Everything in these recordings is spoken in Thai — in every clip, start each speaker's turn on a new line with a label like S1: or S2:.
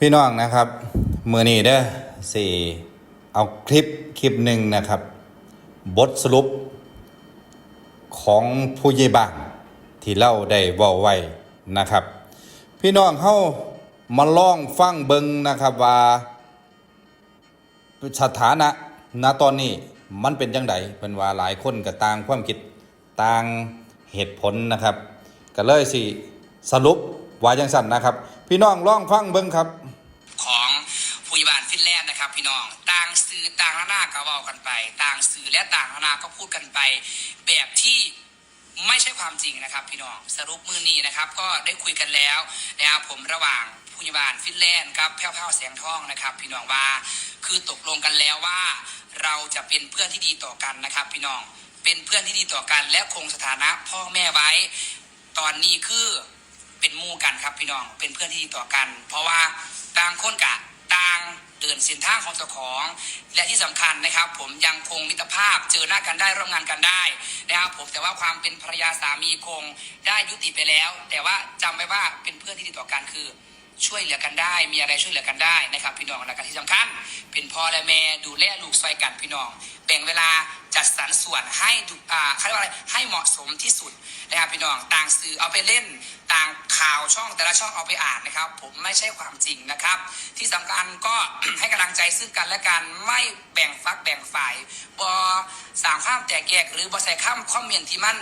S1: พี่น้องนะครับมือนี้เด้อสี่เอาคลิปคลิปหนึ่งนะครับ บทสรุป ของผู้ใหญ่บ้านที่เล่าได้ว้าไว้นะครับ พี่น้องเข้ามาล่องฟังเบิงนะครับว่าสถานะณตอนนี้มันเป็นจังไดเป็นว่าหลายคนก็ต่างความคิดต่างเหตุผลนะครับ ก็เลยสิสรุป ว่าจังสั่นนะครับ พี่น้องล่องฟังเบิ้งครับ
S2: ของผู้ใหญ่บ้านฟินแลนด์นะครับ พี่น้องต่างสื่อต่างหน้าก็เว้ากันไป ต่างสื่อและต่างหน้าก็พูดกันไป แบบที่ไม่ใช่ความจริงนะครับ พี่น้องสรุปมือนี้นะครับ ก็ได้คุยกันแล้วนะครับผมระหว่างผู้ใหญ่บ้านฟินแลนด์กับแพ้วๆแสงทองนะครับ พี่น้องว่าคือตกลงกันแล้วว่า เราจะเป็นเพื่อนที่ดีต่อกันนะครับ พี่น้องเป็นเพื่อนที่ดีต่อกัน และคงสถานะพ่อแม่ไว้ ตอนนี้คือ เป็นมู่กันครับพี่น้องเป็นเพื่อนที่ดีต่อกัน เพราะว่าต่างคนกะต่างเดินเส้นทางของเจ้าของ และที่สำคัญนะครับ ผมยังคงมิตรภาพเจอหน้ากันได้ร่วมงานกันได้นะครับผมแต่ว่าความเป็นภรรยาสามีคงได้ยุติไปแล้ว แต่ว่าจำไว้ว่าเป็นเพื่อนที่ดีต่อกันคือ ช่วยเหลือกันได้ มีอะไรช่วยเหลือกันได้นะครับ พี่น้องและก็ที่สำคัญ เป็นพ่อและแม่ดูแลลูกซอยกันพี่น้อง แบ่งเวลาจัดสรรส่วนให้ดูอ่าเขาเรียกว่าอะไรให้เหมาะสมที่สุดนะครับพี่น้องต่างสื่อเอาไปเล่นต่างข่าวช่องแต่ละช่องเอาไปอ่านนะครับ ผมไม่ใช่ความจริงนะครับ ที่สำคัญก็ให้กำลังใจซึ่งกันและกันไม่แบ่งฝักแบ่งฝ่ายบอสร้างความแตกแยกหรือบอใส่ข้ามข้อมเมียนที่มัน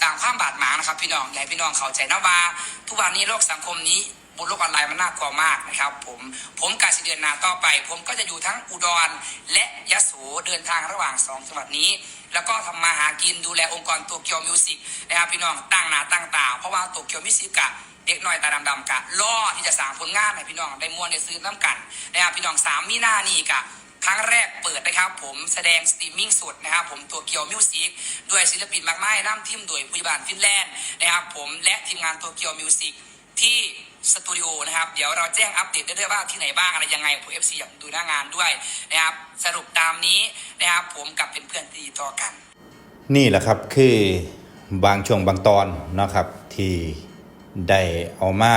S2: สร้างความบาดหมางนะครับ พี่น้องอยากให้พี่น้องเข้าใจนะว่าทุกวันนี้โลกสังคมนี้ บนโลกออนไลน์มันน่ากลัวมากนะครับ ผมผมการสิเดือนนาต่อไป ผมก็จะอยู่ทั้งอุดรและยะโสเดินทางระหว่างสองจังหวัดนี้ แล้วก็ทำมาหากินดูแลองค์กรโตเกียวมิวสิกนะครับพี่น้องตั้งหนาตั้งตา เพราะว่าโตเกียวมิวสิกกะเด็กน้อยตาดำๆกะล่อที่จะสร้างผลงานให้พี่น้องได้มวนได้ซื้อน้ำกันนะครับพี่น้องสามมีหน้านี่กะครั้งแรกเปิดนะครับผมแสดงสตรีมมิ่งสดนะครับผมตัวเกียวมิวสิกด้วยศิลปินมากมายน้ำทีมโดยผู้บานฟินแลนด์นะครับผมและทีมงานตัวเกียวมิวสิกที่ สตูดิโอนะครับ เดี๋ยวเราแจ้งอัปเดตได้ด้วยว่าที่ไหนบ้างอะไรยังไงผมเอฟซีอยากดูหน้างานด้วยนะครับสรุปตามนี้นะครับผมกับเป็นเพื่อนที่ต่อกัน
S1: นี่แหละครับคือบางช่วงบางตอนนะครับที่ได้เอามา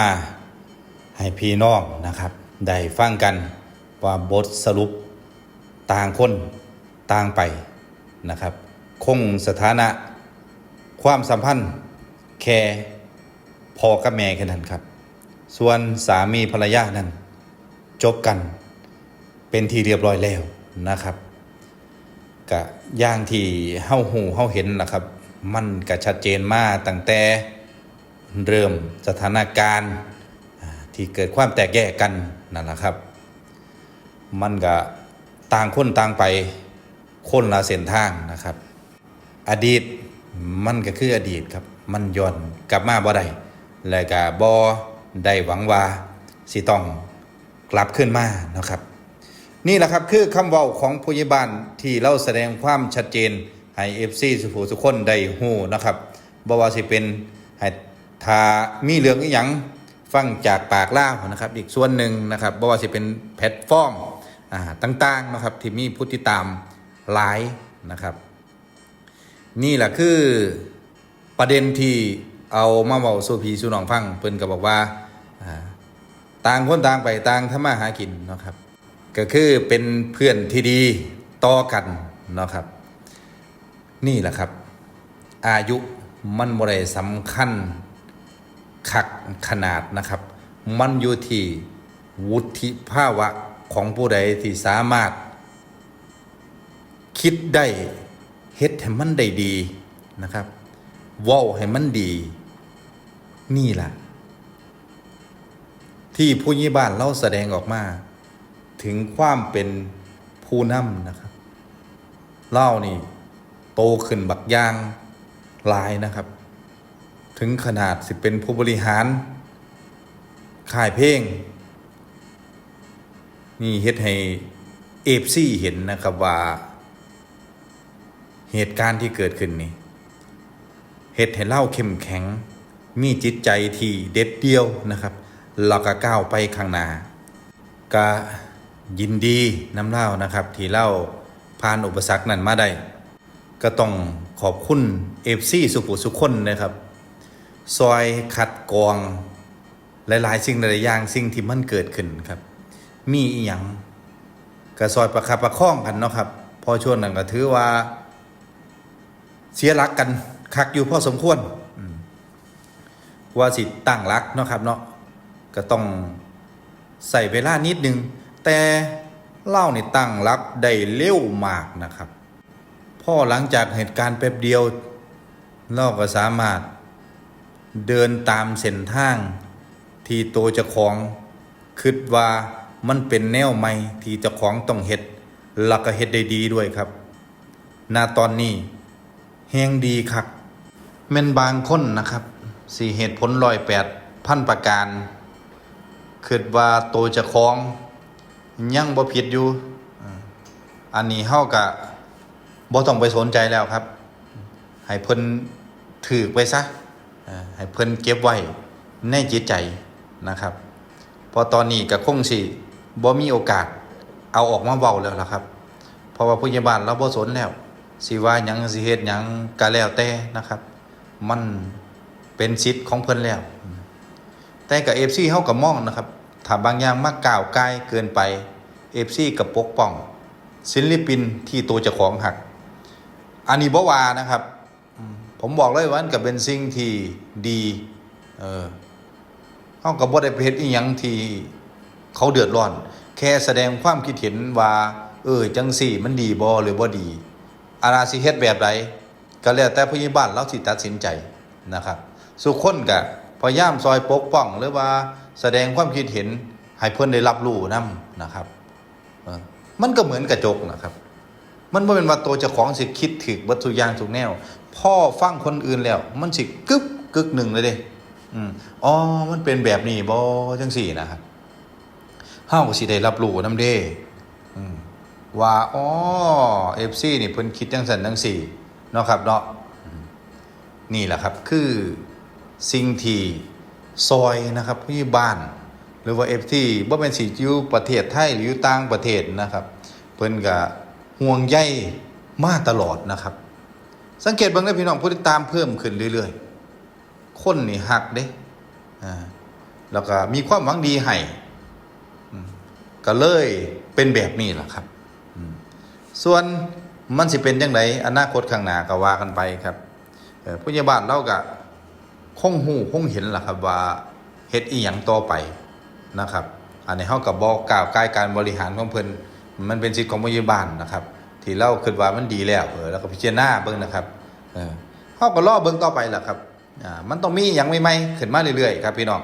S1: ให้พี่น้องนะครับ ได้ฟังกันว่าบทสรุปต่างคนต่างไปนะครับ คงสถานะความสัมพันธ์แค่พอกับแม่แค่นั้นครับ ส่วนสามีภรรยานั้น จบกันเป็นที่เรียบร้อยแล้วนะครับกะย่างที่เฮาหูเฮาเห็นล่ะครับ มันก็ชัดเจนมากตั้งแต่เริ่มสถานการณ์ที่เกิดความแตกแยกกันนั่นแหละครับ มันก็ต่างคนต่างไปคนละเส้นทางนะครับ อดีตมันก็คืออดีตครับ มันย้อนกลับมาบ่ได้และก็บ่ ได้หวังว่าสิต้องกลับขึ้นมานะครับ นี่แหละครับคือคำเว้าของผู้ใหญ่บ้านที่เราแสดงความชัดเจนให้เอฟซีสุภูสุคนได้ฮู้นะครับบ่ว่าสิเป็นให้ถ้ามีเรื่องอีหยังฟังจากปากล่านะครับ อีกส่วนหนึ่งนะครับบ่ว่าสิเป็นแพลตฟอร์มต่างๆนะครับที่มีผู้ติดตามหลายนะครับ นี่แหละคือประเด็นที่เอามาเว้าสู่พีสู่น้องฟังเพิ่นก็บอกว่า ต่างคนต่างไปต่างทำมาหากินเนาะครับ ก็คือเป็นเพื่อนที่ดีต่อกันเนาะครับ นี่แหละครับ อายุมันบ่ได้สำคัญคักขนาดนะครับ มันอยู่ที่วุฒิภาวะของผู้ใดที่สามารถ คิดได้เฮ็ดให้มันได้ดีนะครับว้าให้มันดี นี่แหละ ที่ผู้ยี่บ้านเล่าแสดงออกมา ถึงความเป็นผู้นำนะครับ เล่านี่ โตขึ้นบักย่างลายนะครับ ถึงขนาดสิเป็นผู้บริหารค่ายเพลง นี่เฮ็ดให้เอฟซี่เห็นนะครับว่าเหตุการณ์ที่เกิดขึ้นนี่เฮ็ดให้เล่าเข้มแข็ง มีจิตใจที่เด็ดเดียวนะครับ แล้วก็ก้าวไปข้างหน้าก็ยินดีน้ำเล่านะครับ ที่เล่าผ่านอุปสรรคนั้นมาได้ ก็ต้องขอบคุณเอฟซีสุขุสุขคนนะครับ ซอยคัดกรอง หลายๆ สิ่งหลายอย่างสิ่งที่มันเกิดขึ้นครับ มีอีหยังก็ซอยประคับประคองกันเนาะครับพอช่วงนั้นก็ถือว่า เสียหลักกันคักอยู่พอสมควรว่าสิตั้งหลักเนาะครับเนาะ ก็ต้องใส่เวลานิดนึง แต่เล่าในตั้งหลักได้เร็วมากนะครับพ่อหลังจากเหตุการณ์แป๊บเดียวเราก็สามารถเดินตามเส้นทาง ที่โตจะของคิดว่ามันเป็นแนวใหม่ที่เจ้าของต้องเฮ็ดแล้วก็เฮ็ดได้ดีด้วยครับณตอนนี้แฮงดีครับแม่นบางคนนะครับสี่เหตุผลร้อยแปดพันประการ คิดว่าโตวจะของยังบ่ผิดอยู่ อันนี้เฮากะบ่ต้องไปสนใจแล้วครับ ให้เพิ่นถือไปซะให้เพิ่นเก็บไว้ในจิตใจนะครับ พอตอนนี้ก็คงสิบ่มีโอกาสเอาออกมาเว้าแล้วล่ะครับ เพราะว่าผู้ใหญ่บ้านเราบ่สนแล้วสิว่าหยังสิเฮ็ดหยังก็แล้วแต่นะครับ มันเป็นสิทธิ์ของเพิ่นแล้ว แต่กับ FC เฮาก็มองนะครับถ้าบางอย่างมากก่าวกายเกินไป FC ก็ปกป้อง ศิลปินที่ตัวเจ้าของหัก อันนี้บว่านะครับ ผมบอกเลยว่ามันก็เป็นสิ่งที่ดีเออเฮาก็บ่ได้ไปเฮ็ดอีหยังที่เขาเดือดร้อน แค่แสดงความคิดเห็นว่า เออจังสี่ มันดีบ่หรือบ่ดี อาราสิเฮ็ดแบบใดก็แล้วแต่ผู้ใหญ่บ้านเราสิตัดสินใจนะครับ สุคนก็ พยายามซอยปกป้องหรือว่าแสดงความคิดเห็นให้เพิ่อนได้รับรู้นํนะครับมันก็เหมือนกระจกนะครับ มันบ่เป็นว่าตัวเจ้าของสิคิดถึกวัตถุยางทุกแนว พ่อฟังคนอื่นแล้ว มันสิกึบกึกหนึ่งเลยเด้อ๋อมันเป็นแบบนี้บ่จังสี่นะครับเฮาก็สิได้รับรู้นำเด้ว่าอ๋อ FC นี่เพิ่นคิดจังซั่นจังสี่เนาะครับเนาะนี่แหละครับคือ สิ่งที่ซอยนะครับผู้บ้าน หรือว่า FT บ่แม่นสิอยู่ประเทศไทยหรืออยู่ต่างประเทศนะครับ เพิ่นก็ห่วงใยมาตลอดนะครับ สังเกตบิ่งได้พี่น้องผู้ติดตามเพิ่มขึ้นเรื่อยๆ คนนี่ฮักเด้อ่าแล้วก็มีความหวังดีให้ก็เลยเป็นแบบนี้แหละครับ ส่วนมันสิเป็นจังไดอนาคตข้างหน้าก็ว่ากันไปครับผู้ใหญ่บ้านเราก็ คงหูคงเห็นล่ะครับว่าเฮ็ดอีหยังต่อไปนะครับ อันนี้เฮาก็บบอกกล่าวกายการบริหารของเพิ่นมันเป็นสิทธิ์ของผู้ใหญ่บ้านนะครับ ที่เราคิดว่ามันดีแล้วเออแล้วก็พิจารณาเบิ่งนะครับเออเฮาก็รอเบิ่งต่อไปล่ะครับอ่ามันต้องมีหยังใหม่ๆขึ้นมาเรื่อยๆครับพี่น้อง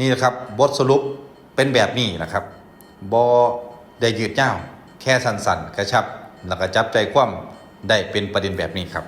S1: นี่นะครับบทสรุปเป็นแบบนี้นะครับบอได้ยืดยาวแค่สั้นๆกระชับ แล้วก็จับใจความได้เป็นประเด็นแบบนี้ครับ